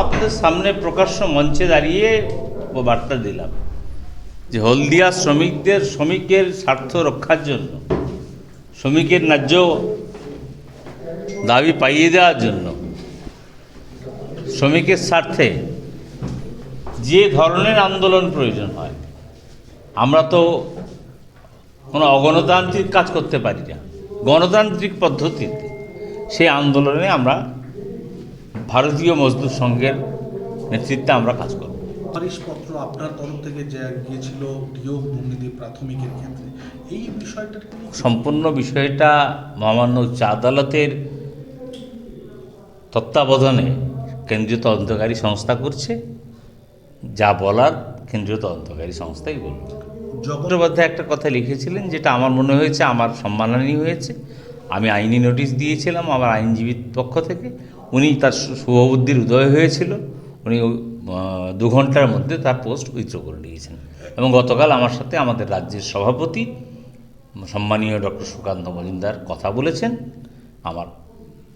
আপনাদের সামনে প্রকাশ্য মঞ্চে দাঁড়িয়ে ও বার্তা দিলাম যে হলদিয়া শ্রমিকদের, শ্রমিকের স্বার্থ রক্ষার জন্য, শ্রমিকের ন্যায্য দাবি পাইয়ে দেওয়ার জন্য, শ্রমিকের স্বার্থে যে ধরনের আন্দোলন প্রয়োজন হয়, আমরা তো কোনো অগণতান্ত্রিক কাজ করতে পারি না। গণতান্ত্রিক পদ্ধতিতে সেই আন্দোলনে আমরা ভারতীয় মজদুর সংঘের নেতৃত্বে আমরা কাজ করব। সুপারিশপত্র আপনার তরফ থেকে যা গিয়েছিল নিয়োগ দুর্নীতি প্রাথমিকের ক্ষেত্রে এই বিষয়টা সম্পূর্ণ বিষয়টা মহামান্য উচ্চ আদালতের তত্ত্বাবধানে কেন্দ্রীয় তদন্তকারী সংস্থা করছে। যা বলার কেন্দ্রীয় তদন্তকারী সংস্থাই বলবে। চট্টোপাধ্যায় একটা কথা লিখেছিলেন যেটা আমার মনে হয়েছে আমার সম্মানহানি হয়েছে। আমি আইনি নোটিশ দিয়েছিলাম আমার আইনজীবীর পক্ষ থেকে। উনি তার শুভবুদ্ধির উদয় হয়েছিল। উনি দু ঘণ্টার মধ্যে তার পোস্ট উইথড্র করে নিয়েছেন এবং গতকাল আমার সাথে আমাদের রাজ্যের সভাপতি, সম্মানীয় ডক্টর সুকান্ত মজুমদার কথা বলেছেন। আমার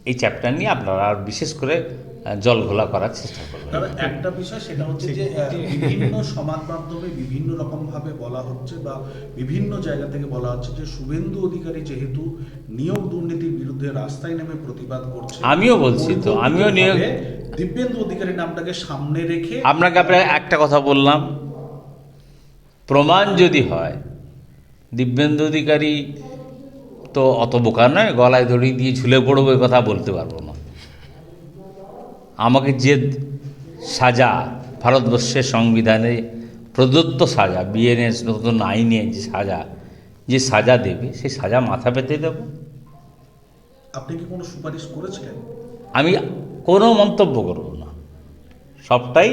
এই চ্যাপ্টার নিয়ে আপনারা আর বিশেষ করে জল ঘোলা করার চেষ্টা করবেন। তবে একটা বিষয় সেটা হচ্ছে যে বিভিন্ন সমাজ মাধ্যমে বিভিন্ন রকম ভাবে বলা হচ্ছে বা বিভিন্ন জায়গা থেকে বলা হচ্ছে যে শুভেন্দু অধিকারী যেহেতু নিয়োগ দুর্নীতির বিরুদ্ধে রাস্তায় নেমে প্রতিবাদ করছে আমিও বলছি তো, আমিও নিয়োগ- দিব্যেন্দু অধিকারী নামটাকে সামনে রেখে আপনাকে আপনার একটা কথা বললাম। প্রমাণ যদি হয় দিব্যেন্দু অধিকারী তো অত বোকা নয় গলায় দড়ি দিয়ে ঝুলে পড়ব এ কথা বলতে পারব না। আমাকে যে সাজা ভারতবর্ষের সংবিধানে প্রদত্ত সাজা বিএনএস নতুন আইনে যে সাজা যে সাজা দেবে সেই সাজা মাথা পেতে দেবো। আপনি কি কোনো সুপারিশ করেছিলেন? আমি কোনো মন্তব্য করব না। সবটাই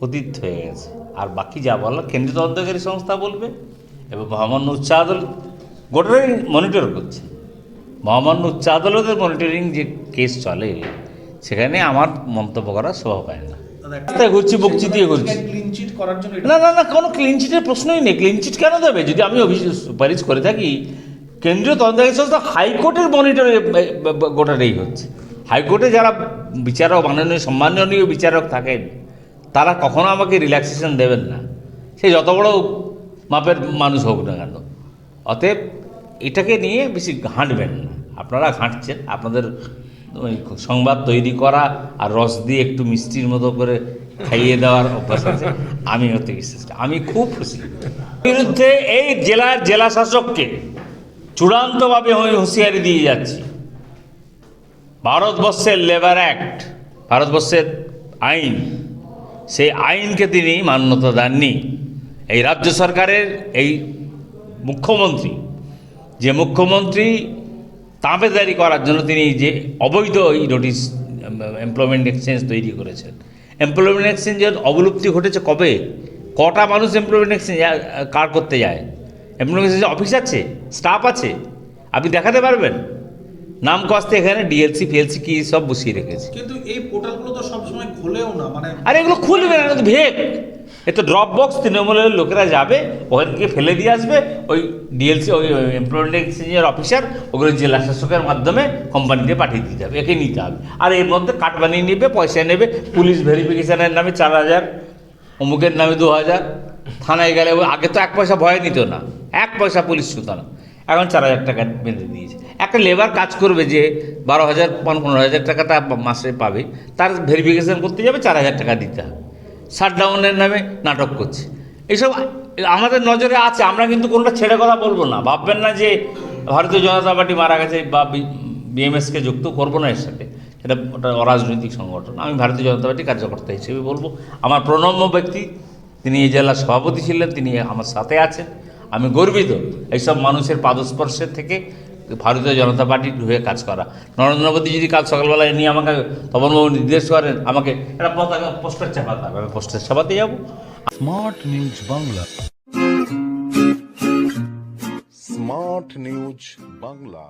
অতীত হয়ে গেছে। আর বাকি যা বলার কেন্দ্রীয় তদন্তকারী সংস্থা বলবে এবং মহামান্য উচ্চ আদালত গোটাই মনিটর করছে। মহামান্য উচ্চ আদালতের মনিটরিং যে কেস চলে সেখানে আমার মন্তব্য করার স্বভাব হয় না। রাস্তায় ঘুরছি, বকছি দিয়ে ঘুরছি। না না না কোনো ক্লিন চিটের প্রশ্নই নেই। ক্লিন চিট কেন দেবে? যদি আমি অভিযোগ সুপারিশ করে থাকি কেন্দ্রীয় তদন্তকারী সংস্থা হাইকোর্টের মনিটরে গোটাটাই হচ্ছে। হাইকোর্টে যারা বিচারক মাননীয় সম্মাননীয় বিচারক থাকেন তারা কখনো আমাকে রিল্যাক্সেশন দেবেন না। সে যত বড় মাপের মানুষ হোক না কেন। অতএব এটাকে নিয়ে বেশি ঘাঁটবেন না। আপনারা ঘাঁটছেন, আপনাদের, ওই সংবাদ তৈরি করা আর রস দিয়ে একটু মিষ্টির মতো করে খাইয়ে দেওয়ার অভ্যাস আছে। আমি হতে বিশ্বাস। আমি খুব খুশি। বিরুদ্ধে এই জেলার জেলা শাসককে চূড়ান্তভাবে হুঁশিয়ারি দিয়ে যাচ্ছি। ভারতবর্ষের লেবার অ্যাক্ট, ভারতবর্ষের আইন, সেই আইনকে তিনি মান্যতা দেননি। এই রাজ্য সরকারের এই মুখ্যমন্ত্রী যে মুখ্যমন্ত্রী তাঁবেদারি করার জন্য তিনি যে অবৈধ এই নোটিশ এমপ্লয়মেন্ট এক্সচেঞ্জ তৈরি করেছেন। এমপ্লয়মেন্ট এক্সচেঞ্জের অবলুপ্তি ঘটেছে কবে? কটা মানুষ এমপ্লয়মেন্ট এক্সচেঞ্জ কার করতে যায়? এমপ্লয়মেন্ট এক্সচেঞ্জ অফিস আছে? স্টাফ আছে? আপনি দেখাতে পারবেন? নাম কস্তে এখানে ডিএলসি ফিএলসি কি সব বসিয়ে রেখেছে। কিন্তু এই পোর্টালগুলো তো সবসময় খোলেও না মানে আরে এগুলো খুলবে না ভেক এ তো ড্রপ বক্স তৃণমূলের লোকেরা যাবে, ওখান ফেলে দিয়ে আসবে। ওই ডিএলসি ওই এমপ্লয়মেন্ট এক্সচেঞ্জের অফিসার ওগুলো জেলা শাসকের মাধ্যমে কোম্পানিতে পাঠিয়ে দিতে হবে একে নিতে হবে। আর এর মধ্যে কাট বানিয়ে নেবে, পয়সা নেবে, পুলিশ ভেরিফিকেশানের নামে চার হাজার, অমুকের নামে দু হাজার, থানায় গেলে আগে তো এক পয়সা ভয় নিত না, এক পয়সা পুলিশ শুত না। এখন চার হাজার টাকা বেঁধে দিয়েছে। একটা লেবার কাজ করবে যে বারো হাজার পনেরো হাজার টাকাটা মাসে পাবে, তার ভেরিফিকেশান করতে যাবে, চার হাজার টাকা দিতে হবে। শাটডাউনের নামে নাটক করছে। এইসব আমাদের নজরে আছে, আমরা কিন্তু কোনটা ছেড়ে কথা বলব না। ভাববেন না যে ভারতীয় জনতা পার্টি মারা গেছে বা বিএমএসকে যুক্ত করব না এর সাথে। এটা ওটা অরাজনৈতিক সংগঠন। আমি ভারতীয় জনতা পার্টি কার্যকর্তা হিসেবে বলব। আমার প্রণম্য ব্যক্তি, তিনি এই জেলার সভাপতি ছিলেন, তিনি আমার সাথে আছেন। আমি গর্বিত এইসব মানুষের পাদস্পর্শের থেকে ভারতীয় জনতা পার্টির হয়ে কাজ করা। নরেন্দ্র মোদী যদি কাল সকালবেলা নিয়ে আমাকে তপনবাবু নির্দেশ করেন আমাকে একটা পতাকা পোস্টার চাপাতে হবে। আমি পোস্টার চাপাতে যাব। Smart news Bangla. Smart news Bangla.